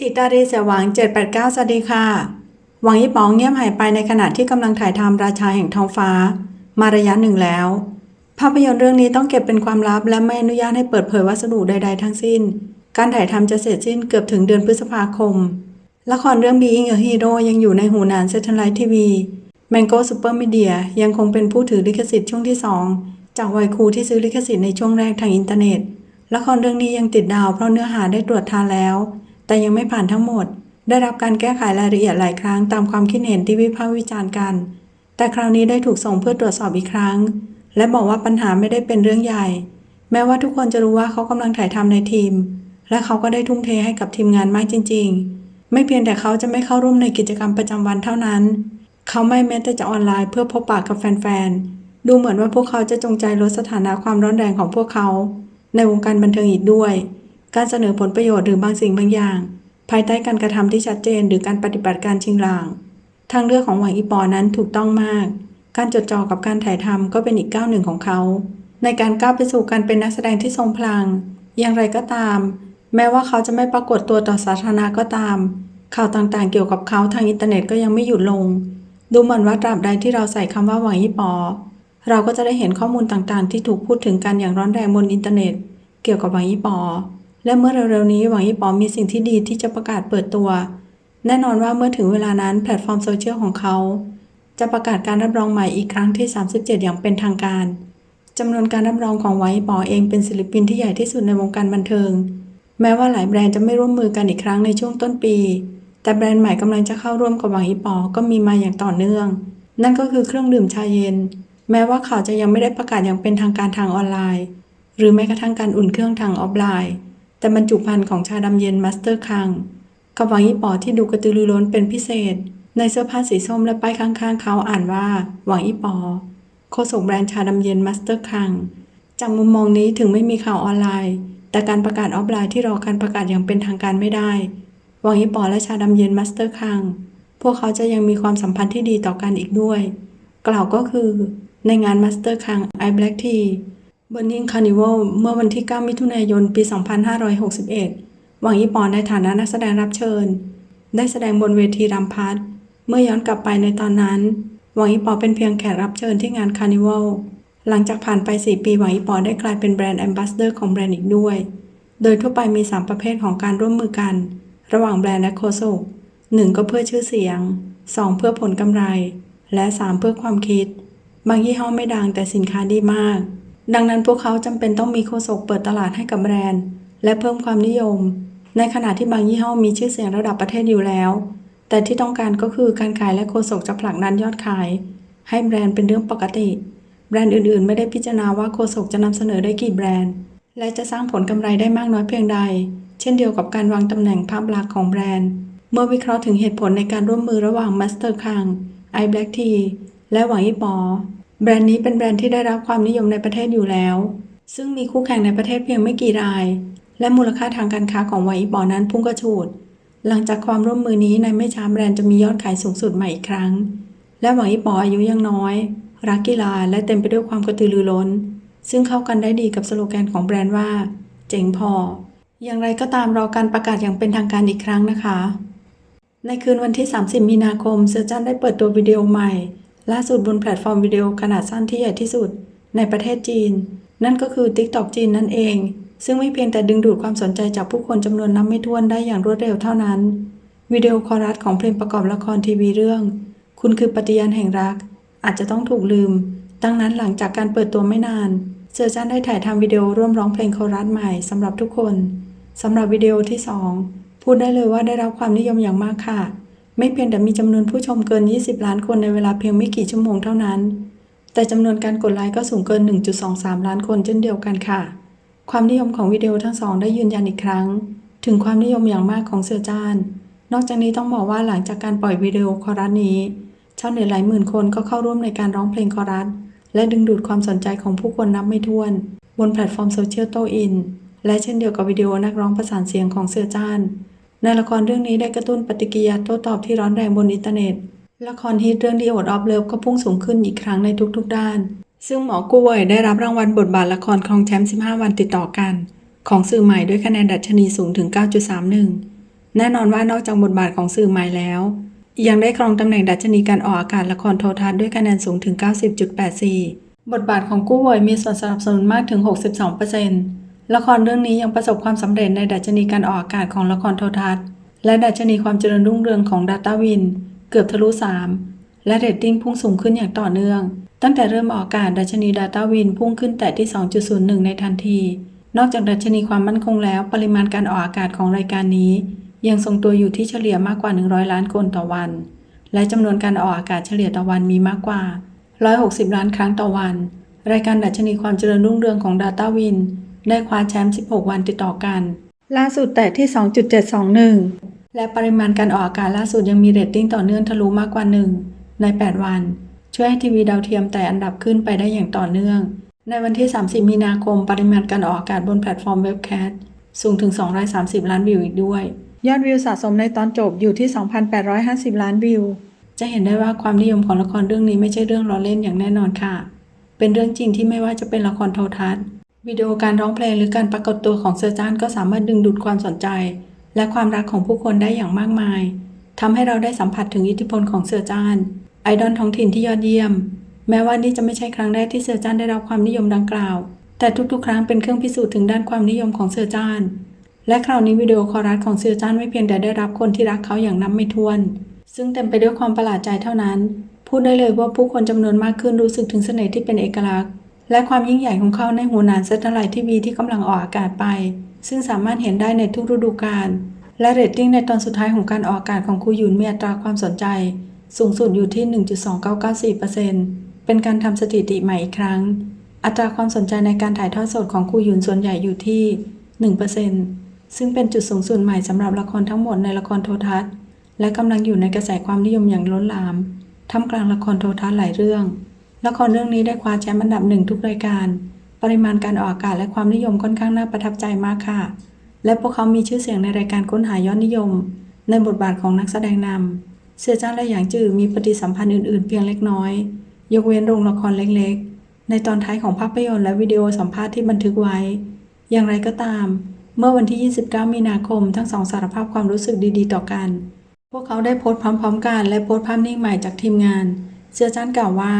ทิตารีเสียหวัง 789 สวัสดีค่ะ หวังยี่ป๋องเงียบหายไปในขณะที่กำลังถ่ายทำราชาแห่งท้องฟ้า มาระยะหนึ่งแล้ว ภาพยนตร์เรื่องนี้ต้องเก็บเป็นความลับ และไม่อนุญาตให้เปิดเผยวัสดุใด ๆ ทั้งสิ้น การถ่ายทำจะเสร็จสิ้นเกือบถึงเดือนพฤษภาคม ละครเรื่อง Being a Hero ยังอยู่ในหูหนานเซท e ไลท์ทีวี Mango Super Media ยังคงเป็นผู้ถือลิขสิทธิ์ช่วงที่ 2 จากวัยครูที่ซื้อลิขสิทธิ์ในช่วงแรกทางอินเทอร์เน็ต ละครเรื่องนี้ยังติดดาวเพราะเนื้อหาได้ตรวจทานแล้ว แต่ยังไม่ผ่านทั้งหมด ได้รับการแก้ไขรายละเอียดหลายครั้งตามความคิดเห็นที่วิพากษ์วิจารณ์กัน แต่คราวนี้ได้ถูกส่งเพื่อตรวจสอบอีกครั้ง และบอกว่าปัญหาไม่ได้เป็นเรื่องใหญ่ แม้ว่าทุกคนจะรู้ว่าเขากำลังถ่ายทำในทีม และเขาก็ได้ทุ่มเทให้กับทีมงานมากจริง ๆ ไม่เพียงแต่เขาจะไม่เข้าร่วมในกิจกรรมประจำวันเท่านั้น เขาไม่แม้แต่จะออนไลน์เพื่อพบปะกับแฟนๆดูเหมือนว่าพวกเขาจะจงใจลดสถานะความร้อนแรงของพวกเขา ในวงการบันเทิงอีกด้วย การเสนอผลประโยชน์หรือบางสิ่งบางอย่าง ภายใต้การกระทำที่ชัดเจน หรือการปฏิบัติการชิงหลางทางเลือกของหวังอีปอนั้นถูกต้องมาก การจดจ่อกับการถ่ายทำก็เป็นอีกก้าวหนึ่งของเขา ในการก้าวไปสู่การเป็นนักแสดงที่ทรงพลัง อย่างไรก็ตาม แม้ว่าเขาจะไม่ปรากฏตัวต่อสาธารณะก็ตาม ข่าวต่างๆ เกี่ยวกับเขาทางอินเทอร์เน็ตก็ยังไม่หยุดลง ดูเหมือนว่าตราบใดที่เราใส่คำว่าหวังยี่ปอ เราก็จะได้เห็นข้อมูลต่างๆ ที่ถูกพูดถึงกันอย่างร้อนแรงบนอินเทอร์เน็ต เกี่ยวกับหวังยี่ปอ และเมื่อเร็วๆนี้หวังยี่ปอมีสิ่งที่ดีที่จะประกาศเปิดตัว แน่นอนว่าเมื่อถึงเวลานั้นแพลตฟอร์มโซเชียลของเขา จะประกาศการรับรองใหม่อีกครั้งที่ 37 อย่างเป็นทางการจำนวนการรับรองของหวังยี่ปอเองเป็นศิลปินที่ใหญ่ที่สุดในวงการบันเทิง แม้ว่าหลายแบรนด์จะไม่ร่วมมือกันอีกครั้งในช่วงต้นปี แต่แบรนด์ใหม่กำลังจะเข้าร่วมกับหวังอีปอก็มีมาอย่างต่อเนื่อง นั่นก็คือเครื่องดื่มชาเย็น แม้ว่าข่าวจะยังไม่ได้ประกาศอย่างเป็นทางการทางออนไลน์ หรือแม้กระทั่งการอุ่นเครื่องทางออฟไลน์ แต่บรรจุภัณฑ์ของชาดำเย็นมาสเตอร์คังกับหวังอีปอที่ดูกระตือรือร้นเป็นพิเศษ ในเสื้อผ้าสีส้มและป้ายข้างๆ เขาอ่านว่าหวังอีปอโฆษกแบรนด์ชาดำเย็นมาสเตอร์คังจากมุมมองนี้ถึงไม่มีข่าวออนไลน์ แต่การประกาศออฟไลน์ที่รอการประกาศอย่างเป็นทางการไม่ได้หวังอีปอและชาดำเย็นมาสเตอร์คังพวกเขาจะยังมีความสัมพันธ์ที่ดีต่อกันอีกด้วย กล่าวก็คือ ในงานมาสเตอร์คังไอแบล็กที บอร์นิงคาร์นิวัลเมื่อวันที่ 9 มิถุนายน ปี 2561 หวังอีปอในฐานะนักแสดงรับเชิญ ได้แสดงบนเวทีรำพัดเมื่อย้อนกลับไปในตอนนั้น หวังอีปอเป็นเพียงแขกรับเชิญที่งานคาร์นิวัลหลังจากผ่านไป 4 ปีหวังอีปอได้กลายเป็นแบรนด์แอมบาสเดอร์ของแบรนด์อีกด้วย โดยทั่วไปมี 3 ประเภทของการร่วมมือกัน ระหว่างแบรนด์และโฆษกหนึ่งก็เพื่อชื่อเสียง 2 เพื่อผลกำไร และ 3 เพื่อความคิด บางยี่ห้อไม่ดังแต่สินค้าดีมาก ดังนั้นพวกเขาจำเป็นต้องมีโฆษกเปิดตลาดให้กับแบรนด์ และเพิ่มความนิยม ในขณะที่บางยี่ห้อมีชื่อเสียงระดับประเทศอยู่แล้ว แต่ที่ต้องการก็คือการขายและโฆษกจะผลักดันยอดขาย ให้แบรนด์เป็นเรื่องปกติ แบรนด์อื่นๆ ไม่ได้พิจารณาว่าโฆษกจะนำเสนอได้กี่แบรนด์ และจะสร้างผลกำไรได้มากน้อยเพียงใด เช่นเดียวกับการวางตำแหน่งภาพลักษณ์ของแบรนด์ เมื่อวิเคราะห์ถึงเหตุผลในการร่วมมือระหว่าง Master คัง i Black Tea และหวังอีปอ แบรนด์นี้เป็นแบรนด์ที่ได้รับความนิยมในประเทศอยู่แล้ว ซึ่งมีคู่แข่งในประเทศเพียงไม่กี่ราย และมูลค่าทางการค้าของหวังอีปอนั้นพุ่งกระฉูด หลังจากความร่วมมือนี้ในไม่ช้าแบรนด์จะมียอดขายสูงสุดใหม่อีกครั้ง และหวังอีปออายุยังน้อย รักกีฬาและเต็มไปด้วยความกระตือรือร้น ซึ่งเข้ากันได้ดีกับสโลแกนของแบรนด์ว่า เจ๋งพอ อย่างไรก็ตามรอการประกาศอย่างเป็นทางการอีกครั้งนะคะ ในคืนวันที่ 30 มีนาคมเซอร์จันได้เปิดตัววิดีโอใหม่ ล่าสุดบนแพลตฟอร์มวิดีโอขนาดสั้นที่ใหญ่ที่สุด ในประเทศจีน นั่นก็คือ TikTok จีนนั่นเอง ซึ่งไม่เพียงแต่ดึงดูดความสนใจจากผู้คนจำนวนนับไม่ถ้วนได้อย่างรวดเร็วเท่านั้นวิดีโอคอรัสของเพลงประกอบละครทีวีเรื่อง คุณคือปฏิญาณแห่งรัก อาจจะต้องถูกลืม ดังนั้นหลังจากการเปิดตัวไม่นาน เซอร์จันได้ถ่ายทำวิดีโอร่วมร้องเพลงคอรัสใหม่สำหรับทุกคนสำหรับวิดีโอที่ 2 พูดได้เลยว่าได้รับความนิยมอย่างมากค่ะ ไม่เพียงแต่มีจำนวนผู้ชมเกิน 20 ล้านคนในเวลาเพียงไม่กี่ชั่วโมงเท่านั้น แต่จำนวนการกดไลค์ก็สูงเกิน 1.23 ล้านคนเช่นเดียวกันค่ะ ความนิยมของวิดีโอทั้งสองได้ยืนยันอีกครั้ง ถึงความนิยมอย่างมากของเสือจาน นอกจากนี้ต้องบอกว่าหลังจากการปล่อยวิดีโอคอรัสนี้ ชาวเน็ตหลายหมื่นคนก็เข้าร่วมในการร้องเพลงคอรัส และดึงดูดความสนใจของผู้คนนับไม่ถ้วน บนแพลตฟอร์มโซเชียลโตอินและเช่นเดียวกับวิดีโอนักร้องประสานเสียงของเสือจาน ในละครเรื่องนี้ได้กระตุ้นปฏิกิริยาโต้ตอบที่ร้อนแรงบนอินเทอร์เน็ต ละครฮิตเรื่องดีโอดออฟเลิฟก็พุ่งสูงขึ้นอีกครั้งในทุกๆด้าน ซึ่งหมอกู้วยได้รับรางวัลบทบาทละครครองแชมป์ 15 วันติดต่อกัน ของสื่อใหม่ด้วยคะแนนดัชนีสูงถึง 9.31 แน่นอนว่านอกจากบทบาทของสื่อใหม่แล้ว ยังได้ครองตำแหน่งดัชนีการออกอากาศละครโทรทัศน์ด้วยคะแนนสูงถึง 90.84 บทบาทของกู้วยมีส่วนสนับสนุนมากถึง 62% ละครเรื่องนี้ยังประสบความสำเร็จในดัชนีการออกอากาศของละครโทรทัศน์ และดัชนีความเจริญรุ่งเรืองของ Data Win เกือบทะลุ 3 และเรตติ้งพุ่งสูงขึ้นอย่างต่อเนื่อง ตั้งแต่เริ่มออกอากาศดัชนี Data Win พุ่งขึ้นแต่ที่ 2.01 ในทันที นอกจากดัชนีความมั่นคงแล้ว ปริมาณการออกอากาศของรายการนี้ ยังทรงตัวอยู่ที่เฉลี่ยมากกว่า 100 ล้านคนต่อวัน และจำนวนการออกอากาศเฉลี่ยต่อวันมีมากกว่า 160 ล้านครั้งต่อวัน รายการดัชนีความเจริญรุ่งเรืองของ Data Win ได้คว้าแชมป์ 16 วันติดต่อกัน ล่าสุดแต่ที่ 2.721 และปริมาณการออกอากาศล่าสุดยังมีเรตติ้งต่อเนื่องทะลุมากกว่า 1 ใน 8 วัน ช่วยให้ทีวีดาวเทียมแต่อันดับขึ้นไปได้อย่างต่อเนื่อง ในวันที่ 30 มีนาคม ปริมาณการออกอากาศบนแพลตฟอร์มเว็บแคสสูงถึง 230 ล้านวิวอีกด้วย ยอดวิวสะสมในตอนจบอยู่ที่ 2,850 ล้านวิว จะเห็นได้ว่าความนิยมของละครเรื่องนี้ไม่ใช่เรื่องล้อเล่นอย่างแน่นอนค่ะ เป็นเรื่องจริงที่ไม่ว่าจะเป็นละครโทรทัศน์ วิดีโอการร้องเพลงหรือการปรากฏตัวของเซอร์จานก็สามารถดึงดูดความสนใจ และความรักของผู้คนได้อย่างมากมายทำให้เราได้สัมผัสถึงอิทธิพลของเซอร์จานไอดอลท้องถิ่นที่ยอดเยี่ยม แม้ว่านี่จะไม่ใช่ครั้งแรกที่เซอร์จานได้รับความนิยมดังกล่าว แต่ทุกๆ ครั้งเป็นเครื่องพิสูจน์ถึงด้านความนิยมของเซอร์จานและคราวนี้วิดีโอคอรัสของเซอร์จานไม่เพียงแต่ได้รับคนที่รักเขาอย่างนับไม่ถ้วน ซึ่งเต็มไปด้วยความประหลาดใจเท่านั้น พูดได้เลยว่าผู้คนจำนวนมากขึ้นรู้สึกถึงเสน่ห์ที่เป็นเอกลักษณ์ และความยิ่งใหญ่ของเขาในหูหนานเซตไลท์ทีวีที่กำลังออกอากาศไป ซึ่งสามารถเห็นได้ในทุกฤดูกาลและเรตติ้งในตอนสุดท้ายของการออกอากาศของครูหยุนมีอัตราความสนใจ สูงสุดอยู่ที่ 1.2994%เป็นการทำสถิติใหม่อีกครั้ง อัตราความสนใจในการถ่ายทอดสดของครูหยุนส่วนใหญ่อยู่ที่ 1%ซึ่งเป็นจุดสูงสุดใหม่สำหรับละครทั้งหมดในละครโทรทัศน์ และกำลังอยู่ในกระแสความนิยมอย่างล้นหลามท่ามกลางละครโทรทัศน์หลายเรื่อง ละครเรื่องนี้ได้คว้าแชมป์อันดับหนึ่งทุกรายการ ปริมาณการออกอากาศและความนิยมค่อนข้างน่าประทับใจมากค่ะ และพวกเขามีชื่อเสียงในรายการค้นหายอดนิยม ในบทบาทของนักแสดงนำเสือจ้าและหยางจื่อมีปฏิสัมพันธ์อื่นๆ เพียงเล็กน้อย ยกเว้นโรงละครเล็กๆ ในตอนท้ายของภาพยนตร์และวิดีโอสัมภาษณ์ที่บันทึกไว้ อย่างไรก็ตาม เมื่อวันที่ 29 มีนาคม ทั้งสองสารภาพความรู้สึกดีๆ ต่อกัน พวกเขาได้โพสต์พร้อม ๆ กันและโพสต์ภาพนิ่งใหม่จากทีมงานเซียจันกล่าวว่า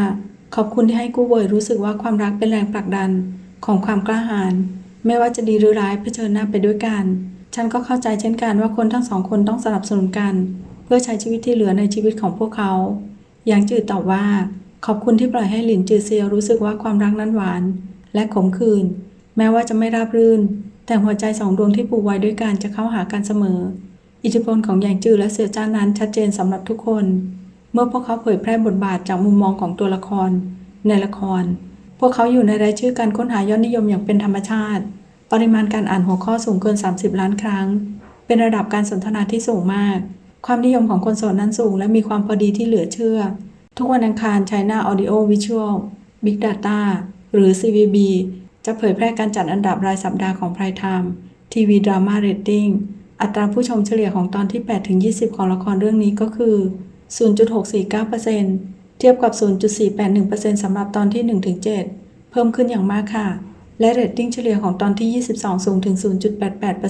ขอบคุณที่ให้กู้เวยรู้สึกว่าความรักเป็นแรงผลักดันของความกล้าหาญไม่ว่าจะดีหรือร้ายเผชิญหน้าไปด้วยกัน ฉันก็เข้าใจเช่นกันว่าคนทั้งสองคนต้องสนับสนุนกัน เพื่อใช้ชีวิตที่เหลือในชีวิตของพวกเขาหยางจืดตอบว่า ขอบคุณที่ปล่อยให้หลินจือเซียวรู้สึกว่าความรักนั้นหวาน และขมขื่นแม้ว่าจะไม่ราบรื่น แต่หัวใจสองดวงที่ผูกไว้ด้วยกันจะเข้าหากันเสมอ อิทธิพลของหยางจือและเสือจ้านั้นชัดเจนสำหรับทุกคน เมื่อพวกเขาเผยแพร่บทบาทจากมุมมองของตัวละคร ในละคร พวกเขาอยู่ในรายชื่อการค้นหายอดนิยมอย่างเป็นธรรมชาติ ปริมาณการอ่านหัวข้อสูงเกิน 30 ล้านครั้ง เป็นระดับการสนทนาที่สูงมาก ความนิยมของคนโสดนั้นสูง และมีความพอดีที่เหลือเชื่อ ทุกวันอังคาร China Audio Visual Big Data หรือ CVB จะเผยแพร่การจัดอันดับรายสัปดาห์ของ Prime Time ทีวีดราม่าเรตติ้งอัตราผู้ชมเฉลี่ยของตอนที่8-20 ของละครเรื่องนี้ก็คือ 0.649%เทียบกับ 0.481%สำหรับตอนที่ 1-7 เพิ่มขึ้นอย่างมากค่ะ และเรตติ้งเฉลี่ยของตอนที่ 22 สูงถึง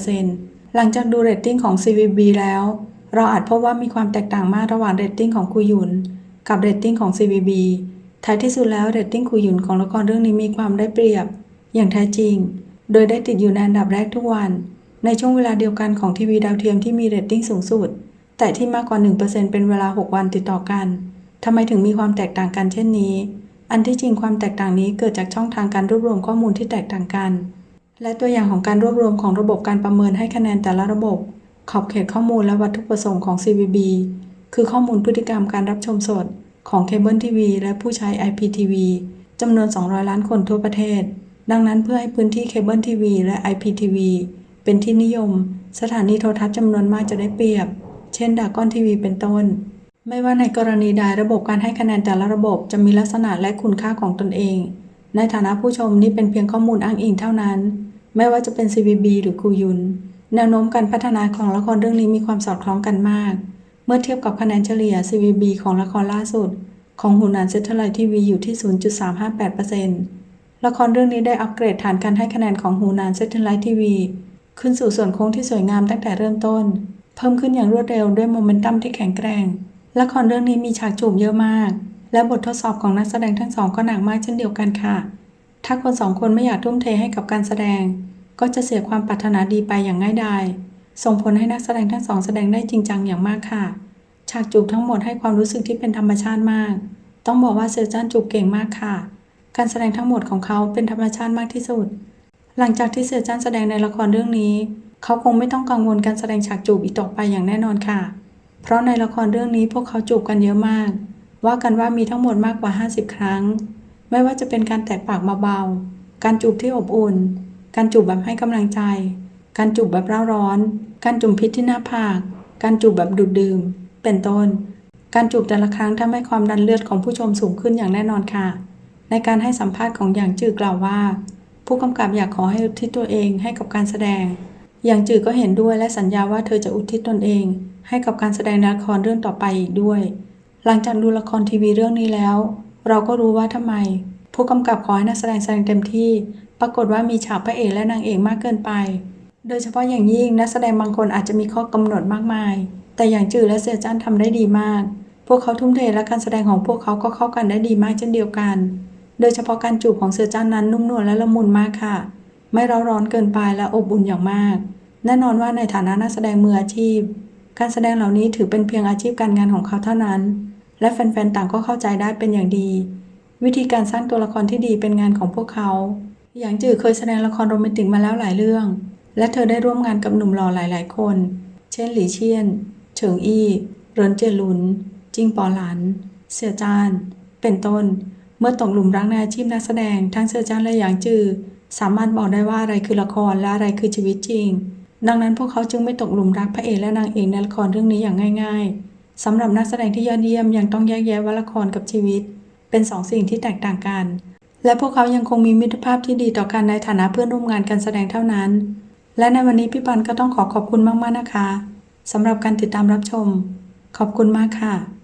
0.88%หลังจากดูเรตติ้งของ CVB แล้ว เราอาจพบว่ามีความแตกต่างมากระหว่างเรตติ้งของคุยุน กับเรตติ้งของ CVB ท้ายที่สุดแล้วเรตติ้งคุยุนของละครเรื่องนี้มีความได้เปรียบ อย่างแท้จริง โดยได้ติดอยู่ในอันดับแรกทุกวัน ในช่วงเวลาเดียวกันของทีวีดาวเทียมที่มีเรตติ้งสูงสุด แต่ที่มากกว่า 1%เป็นเวลา 6 วันติดต่อกันทำไมถึงมีความแตกต่างกันเช่นนี้ อันที่จริงความแตกต่างนี้เกิดจากช่องทางการรวบรวมข้อมูลที่แตกต่างกัน และตัวอย่างของการรวบรวมของระบบการประเมินให้คะแนนแต่ละระบบ ขอบเขตข้อมูลและวัตถุประสงค์ของ CVB คือข้อมูลพฤติกรรมการรับชมสดของเคเบิลทีวีและผู้ใช้ IPTV จำนวน 200 ล้านคนทั่วประเทศ ดังนั้นเพื่อให้พื้นที่เคเบิลทีวีและ IPTV เป็นที่นิยม สถานีโทรทัศน์จำนวนมากจะได้เปรียบ เช่นดากอนทีวีเป็นต้น ไม่ว่าในกรณีใดระบบการให้คะแนนแต่ละระบบจะมีลักษณะและคุณค่าของตนเอง ในฐานะผู้ชมนี่เป็นเพียงข้อมูลอ้างอิงเท่านั้น ไม่ว่าจะเป็น CVB หรือคูยุน แนวโน้มการพัฒนาของละครเรื่องนี้มีความสอดคล้องกันมาก เมื่อเทียบกับคะแนนเฉลี่ย CVB ของละครล่าสุด ของหูนานเซตเทอร์ไลท์ทีวีอยู่ที่ 0.358%ละครเรื่องนี้ได้อัปเกรดฐานการให้คะแนนของหูนานเซตเทอร์ไลท์ทีวีขึ้นสู่ส่วนโค้งที่สวยงามตั้งแต่เริ่มต้น พิ่มขึ้นอย่างรวดเร็วด้วยโมเมนตัมที่แข็งแกร่ง ละครเรื่องนี้มีฉากจูบเยอะมาก และบททดสอบของนักแสดงทั้งสองก็หนักมากเช่นเดียวกันค่ะ ถ้าคนสองคนไม่อยากทุ่มเทให้กับการแสดง ก็จะเสียความปรารถนาดีไปอย่างง่ายดาย ส่งผลให้นักแสดงทั้งสองแสดงได้จริงจังอย่างมากค่ะ ฉากจูบทั้งหมดให้ความรู้สึกที่เป็นธรรมชาติมาก ต้องบอกว่าเซอร์จันจูบเก่งมากค่ะ การแสดงทั้งหมดของเขาเป็นธรรมชาติมากที่สุด หลังจากที่เซอร์จันแสดงในละครเรื่องนี้ เขาคงไม่ต้องกังวลการแสดงฉากจูบอีกต่อไปอย่างแน่นอนค่ะ เพราะในละครเรื่องนี้พวกเขาจูบกันเยอะมาก ว่ากันว่ามีทั้งหมดมากกว่า 50 ครั้ง ไม่ว่าจะเป็นการแตะปากเบาๆ การจูบที่อบอุ่น การจูบแบบให้กำลังใจ การจูบแบบเร่าร้อน การจุ่มพิษที่หน้าผาก การจูบแบบดูดดื่ม เป็นต้น การจูบแต่ละครั้งทำให้ความดันเลือดของผู้ชมสูงขึ้นอย่างแน่นอนค่ะ ในการให้สัมภาษณ์ของหยางจือกล่าวว่า ผู้กำกับอยากขอให้ทิศตัวเองให้กับการแสดง หยางจือก็เห็นด้วยและสัญญาว่าเธอจะอุทิศตนเอง ให้กับการแสดงละครเรื่องต่อไปอีกด้วย หลังจากดูละครทีวีเรื่องนี้แล้ว เราก็รู้ว่าทำไม ผู้กำกับขอให้นักแสดงแสดงเต็มที่ ปรากฏว่ามีฉากพระเอกและนางเอกมากเกินไป โดยเฉพาะอย่างยิ่งนักแสดงบางคนอาจจะมีข้อกำหนดมากมาย แต่อย่างจือและเสียจันทำได้ดีมาก พวกเขาทุ่มเทและการแสดงของพวกเขาก็เข้ากันได้ดีมากเช่นเดียวกัน โดยเฉพาะการจูบของเสี่ยจันนั้นนุ่มนวลและละมุนมากค่ะ ไม่ร้าร้อนเกินไปและอบอุ่นอย่างมาก แน่นอนว่าในฐานะนักแสดงมืออาชีพ การแสดงเหล่านี้ถือเป็นเพียงอาชีพการงานของเขาเท่านั้น และแฟนๆต่างก็เข้าใจได้เป็นอย่างดี วิธีการสร้างตัวละครที่ดีเป็นงานของพวกเขาอย่างจือเคยแสดงละครโรแมนติกมาแล้วหลายเรื่อง และเธอได้ร่วมงานกับหนุ่มหล่อหลาย ๆ คน เช่นหลี่เชียน เฉิงอี้เรินเจยหลุน จิงปอหลัน เสี่ยจาน เป็นต้น เมื่อตกหลุมรักในอาชีพนักแสดงทั้งเสี่ยจานและหยางจือ สามารถบอกได้ว่าอะไรคือละครและอะไรคือชีวิตจริง ดังนั้นพวกเขาจึงไม่ตกหลุมรักพระเอกและนางเอกในละครเรื่องนี้อย่างง่ายๆสำหรับนักแสดงที่ยอดเยี่ยมยังต้องแยกแยะว่าละครกับชีวิต เป็นสองสิ่งที่แตกต่างกัน และพวกเขายังคงมีมิตรภาพที่ดีต่อกันในฐานะเพื่อนร่วมงานการแสดงเท่านั้น และในวันนี้พี่ปันก็ต้องขอขอบคุณมากๆนะคะสำหรับการติดตามรับชม ขอบคุณมากค่ะ